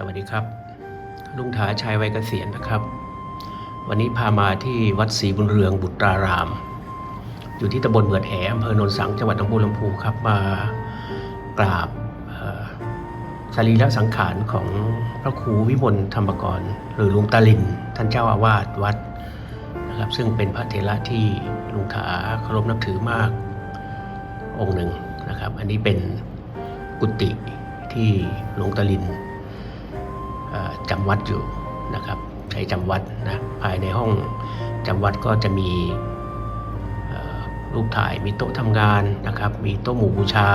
สวัสดีครับ ลุงถาชัยวัยเกษียณนะครับ วันนี้พามาที่วัดศรีบุญเรืองบุตราราม อยู่ที่ตำบลเบือดแหอำเภอโนนสังจังหวัดหนองบัวลำพูครับมากราบสรีระสังขารของพระครูวิมลธรรมกร หรือหลุงตาลิน ท่านเจ้าอาวาสวัดนะครับซึ่งเป็นพระเถระที่ลุงถาเคารพนับถือมากองค์หนึ่งนะครับ อันนี้เป็นกุฏิที่หลวงตาลิน จำวัดอยู่นะครับใช้จำวัดนะภายในห้องจำวัดก็จะมีรูปถ่ายมีโต๊ะทำงานนะครับ มีโต๊ะหมู่บูชา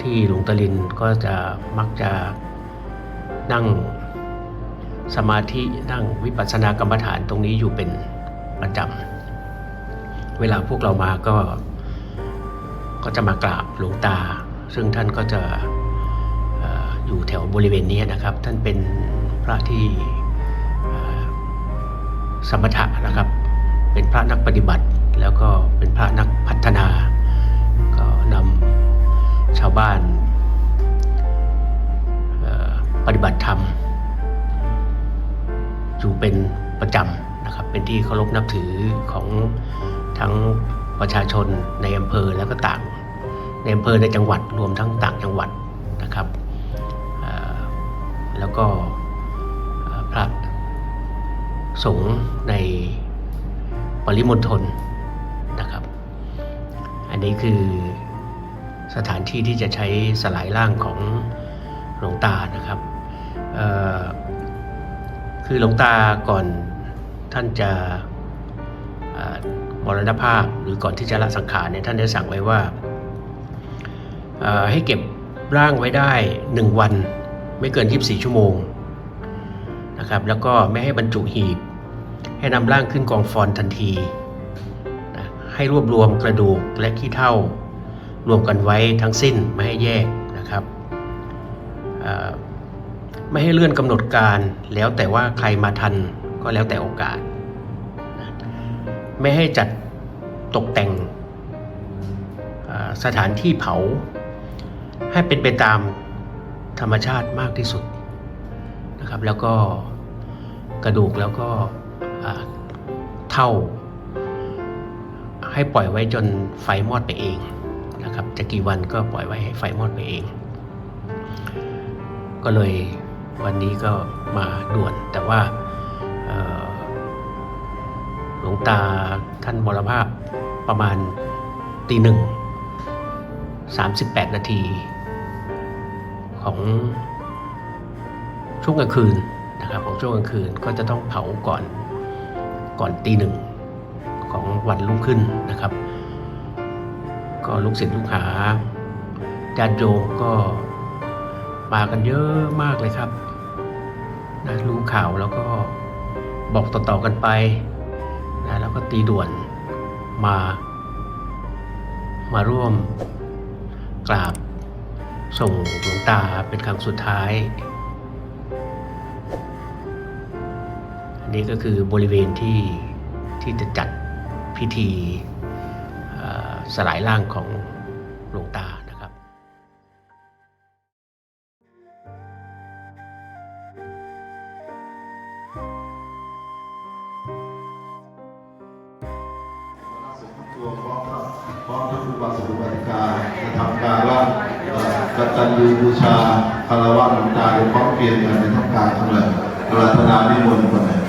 ที่หลวงตาลินก็จะมักจะนั่งสมาธินั่งวิปัสสนากรรมฐานตรงนี้อยู่เป็นประจำเวลาพวกเรามาก็ก็จะมากราบหลวงตา ซึ่งท่านก็จะ อยู่แถวบริเวณนี้นะครับ ท่านเป็นพระที่สมถะนะครับ เป็นพระนักปฏิบัติ แล้วก็เป็นพระนักพัฒนา ก็นำชาวบ้านปฏิบัติธรรม อยู่เป็นประจำนะครับ เป็นที่เคารพนับถือของทั้งประชาชนในอำเภอแล้วก็ต่าง ในอำเภอในจังหวัดรวมทั้งต่างจังหวัดนะครับ แล้วก็พระสงฆ์ในปริมณฑลนะครับ อันนี้คือสถานที่ที่จะใช้สลายร่างของหลวงตานะครับคือหลวงตาก่อนท่านจะมรณภาพหรือก่อนที่จะละสังขารเนี่ยท่านได้สั่งไว้ว่าให้เก็บร่างไว้ได้1วัน ไม่เกิน 24 ชั่วโมงนะครับ แล้วก็ไม่ให้บรรจุหีบ ให้นำร่างขึ้นกองฟอนทันทีนะให้รวบรวมกระดูกและขี้เท่ารวมกันไว้ทั้งสิ้นไม่ให้แยกนะครับไม่ให้เลื่อนกำหนดการแล้วแต่ว่าใครมาทันก็แล้วแต่โอกาส ไม่ให้จัดตกแต่งสถานที่เผา ให้เป็นไปตาม ธรรมชาติมากที่สุดนะครับ แล้วก็กระดูกแล้วก็เท่า ให้ปล่อยไว้จนไฟมอดไปเองนะครับ จะกี่วันก็ปล่อยไว้ให้ไฟมอดไปเอง ก็เลยวันนี้ก็มาด่วน แต่ว่าหลวงตาท่านมรภาพประมาณตีหนึ่ง38นาที ของช่วงกลางคืนนะครับของช่วงกลางคืนก็จะต้องเผาก่อนก่อนตีหนึ่งของวันรุ่งขึ้นนะครับ ก็ลูกศิษย์ลูกหาญาติโยมก็มากันเยอะมากเลยครับนะรู้ข่าวแล้วก็บอกต่อๆกันไปนะแล้วก็ตีด่วนมา มาร่วมกราบ ส่งหลวงตาเป็นครั้งสุดท้าย อันนี้ก็คือบริเวณที่ที่จะจัดพิธีสลายร่างของหลวงตานะครับตัวพร้อมครับพร้อมทั้งอุบาสกอุบาสิกาจะทำการ กตัญญูบูชาคารวะหลวงตาโดยพร้อมเพียรกันในทำการทั้งหลายรัตนานิมนต์คนไหน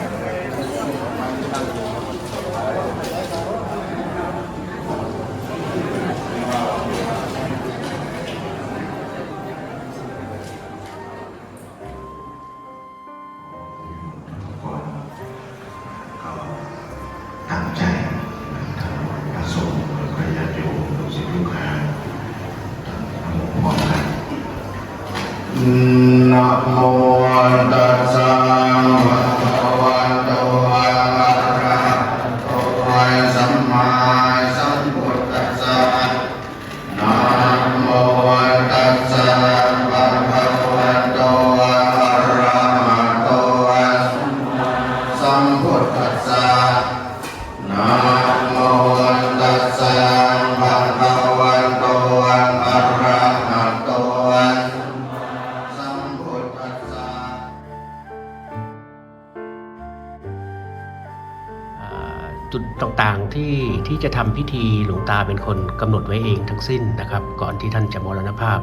ที่ที่จะทำพิธีหลวงตาเป็นคนกำหนดไว้เองทั้งสิ้นนะครับ ก่อนที่ท่านจะมรณภาพ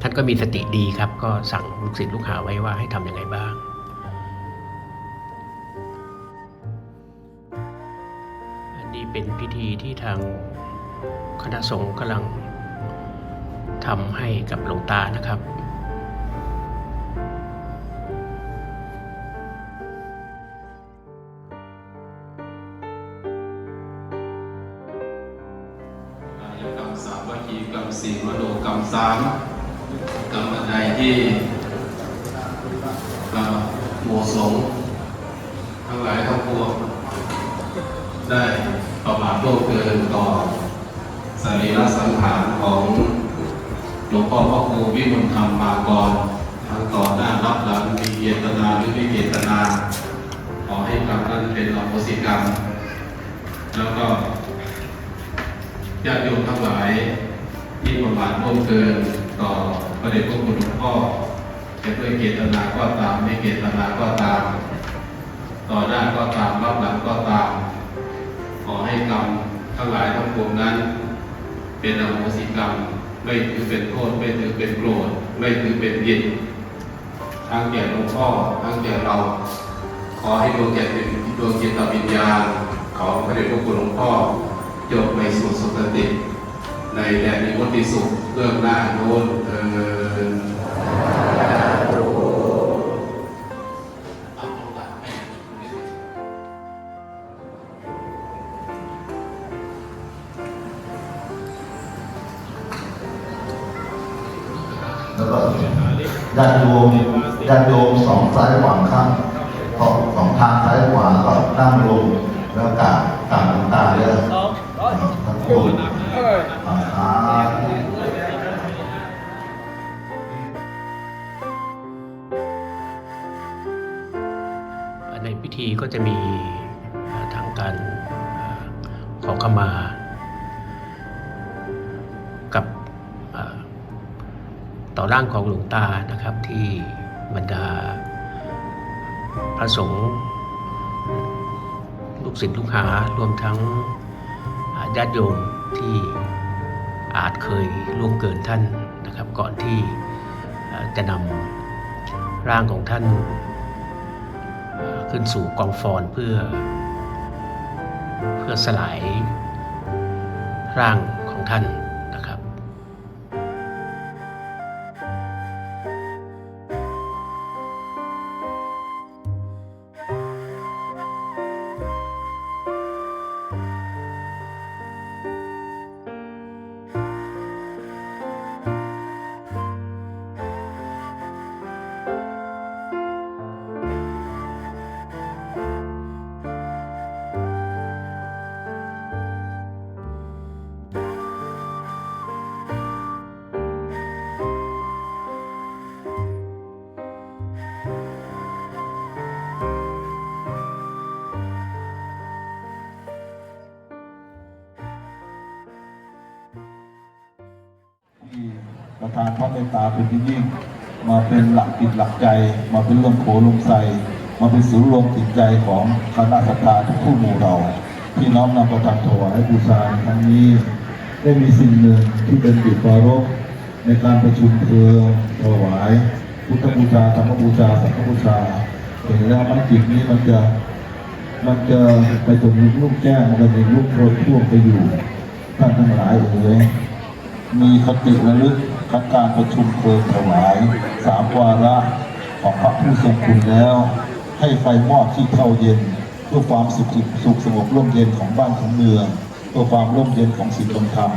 ท่านก็มีสติดีครับ ก็สั่งลูกศิษย์ลูกหาไว้ว่าให้ทำยังไงบ้างอันนี้เป็นพิธีที่ทางคณะสงฆ์กำลังทำให้กับหลวงตานะครับ สามกรรมอันใดที่เหมู่สงทั้งหลายทั้งปวงได้ประมาทโลกเกินต่อสรีระสังขารของหลวงพ่อพระครูวิมลธรรมมาก่อนทั้งก่อหน้ารับหลังมีเจตนาหรือไม่เจตนา ขอให้กรรมนั้นเป็นอโหสิกรรม แล้วก็ญาติโยมทั้งหลาย ที่ประมาทร่วมเกินต่อพระเดชพระคุณหลวงพ่อจะด้วยเจตนาก็ตาม ไม่เจตนาก็ตาม ต่อหน้าก็ตามรับหลังก็ตาม ขอให้กรรมทั้งหลายทั้งปวงนั้น เป็นอโหสิกรรม ไม่ถือเป็นโทษไม่ถือเป็นโกรธไม่ถือเป็นผิดทั้งแก่หลวงพ่อทั้งแก่เรา ขอให้ดวงจิตดวงจิตวิญญาณของพระเดชพระคุณหลวงพ่อจบไปสู่สุคติ ในแดนนิพพติสุขเรื่องหน้าโน้นเออแล้วก็ญาติโยมญาติโยมสองซ้ายขวาข้างสองสองทางซ้ายขวาก็นั่งลงแล้วกราบกราบหลวงตาเลยทั้งคู่ ธีก็จะมีทางการเอ่อขอขมา กับต่อร่างของหลวงตานะครับที่บรรดาพระสงฆ์ลูกศิษย์ลูกหารวมทั้งญาติโยมที่อาจเคยล่วงเกินท่านนะครับ ก่อนที่จะนำร่างของท่าน ขึ้นสู่กองฟอนเพื่อ เพื่อสลายร่างของท่าน ทานพระเมตตาเป็นที่ยิ่ง มาเป็นหลักจิตหลักใจ มาเป็นลมโผลมใสมาเป็นศูนย์รวมจิตใจของคณะสัตยาทุกผู้หมู่เรา ที่น้อมนำประทานถวายบูชาในครั้งนี้ ได้มีสิ่งหนึ่งที่เป็นจุดปรารภในการประชุมเพลิงถวาย พุทธบูชาธรรมบูชาสังฆบูชาเห็นแล้วมันจิตนี้มันจะมันจะไปตรงลูกแจ้งมันจะมีลูกโทษพ่วงไปอยู่ท่านทั้งหลายเอ๋ยมีคติระลึก ทั้งการประชุมเพลิงถวายสามวาระของพระผู้ทรงคุณแล้ว ให้ไฟมอดที่เท่าเย็น เพื่อความสุขสุขสงบร่มเย็นของบ้านของเมืองเพื่อความร่มเย็นของศีลธรรม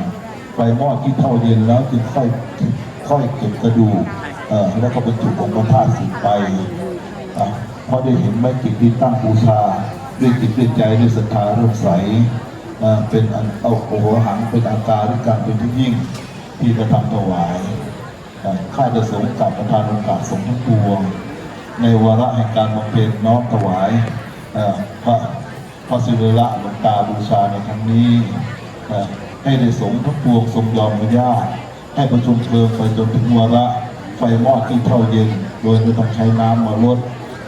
ไฟมอดที่เท่าเย็นแล้วจึงค่อยค่อยเก็บกระดูกแล้วก็บรรจุองค์พระธาตุสิไปเพราะได้เห็นไม้กิจที่ตั้งบูชาด้วยจิตด้วยใจด้วยศรัทธาเริ่มใสเป็นอันเอาโอหังเป็นอาการที่การเป็นที่ยิ่ง ที่กระทำถวายข้าจะสงกับประธานโอกาสสงฆ์ทั้งปวง ในวาระแห่งการบำเพ็ญน้อมถวายพระพระศิริละหลวงตาบูชาในครั้งนี้ ให้ได้สงฆ์ทั้งปวงทรงยอมอนุญาตให้ประชุมเพลิงไปจนถึงวาระไฟมอดที่เท่าเย็น โดยไม่ต้องใช้น้ำมาลด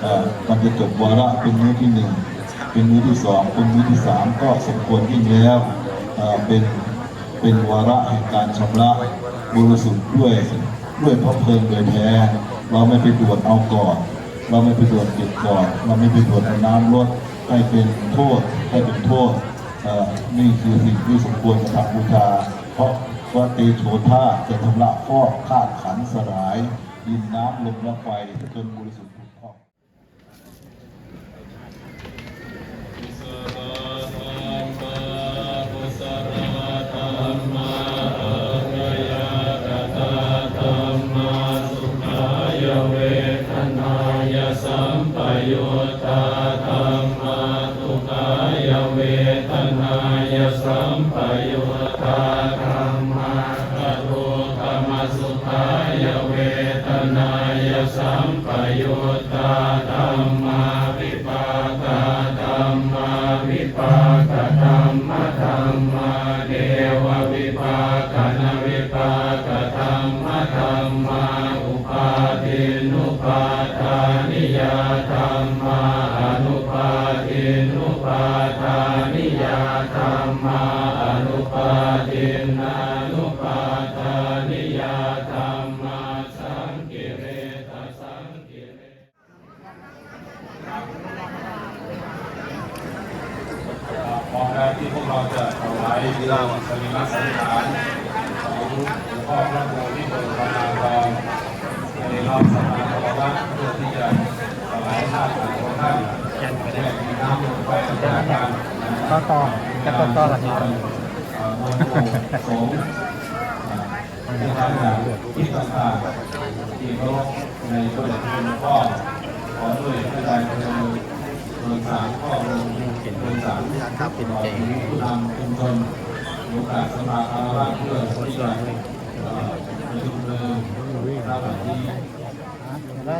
อ่ามันจะจบวาระเป็นมื้อที่หนึ่งเป็นมือที่สองเป็นมือที่สามก็สมควรยิ่งแล้วเป็น เป็นวาระแห่งการชำระบริสุทธิ์ด้วยด้วยพระเพลิงโดยแท้ เราไม่ไปตรวจเอาก่อน เราไม่ไปตรวจเก็บก่อน เราไม่ไปตรวจน้ำลดให้เป็นโทษให้เป็นโทษนี่คือสิ่งที่สมควรกระทำบูชา เพราะว่าเตโชธาจะชำระฟอกธาขันสลายดินน้ำลมและไฟจนบริสุทธิ์ ยสัมปยุตตา ถูกต้องพร้อมแล้วที่พวกเราจะถวายสรีระสังขารของหลวงพ่อพระโพธิบรมนาครในรอบสัปดาห์ภาวะเพื่อที่จะถวายท่าทางของท่านแจกน้ำลงไปในการ ต่อต่อจะต่อต่อละทีมวลโลกสงฆ์ที่ทำงานที่ต่างๆที่เคารพในพระเดชพระคุณพ่อขอด้วยพระใจพระมือเบิกสารข้อลงเบิกสารครับเป็นเก่งผู้นำชุมชนโอกาสสมาคารวะเพื่อที่จะเอ่อประชุมเพลิงพระบัณฑิตได้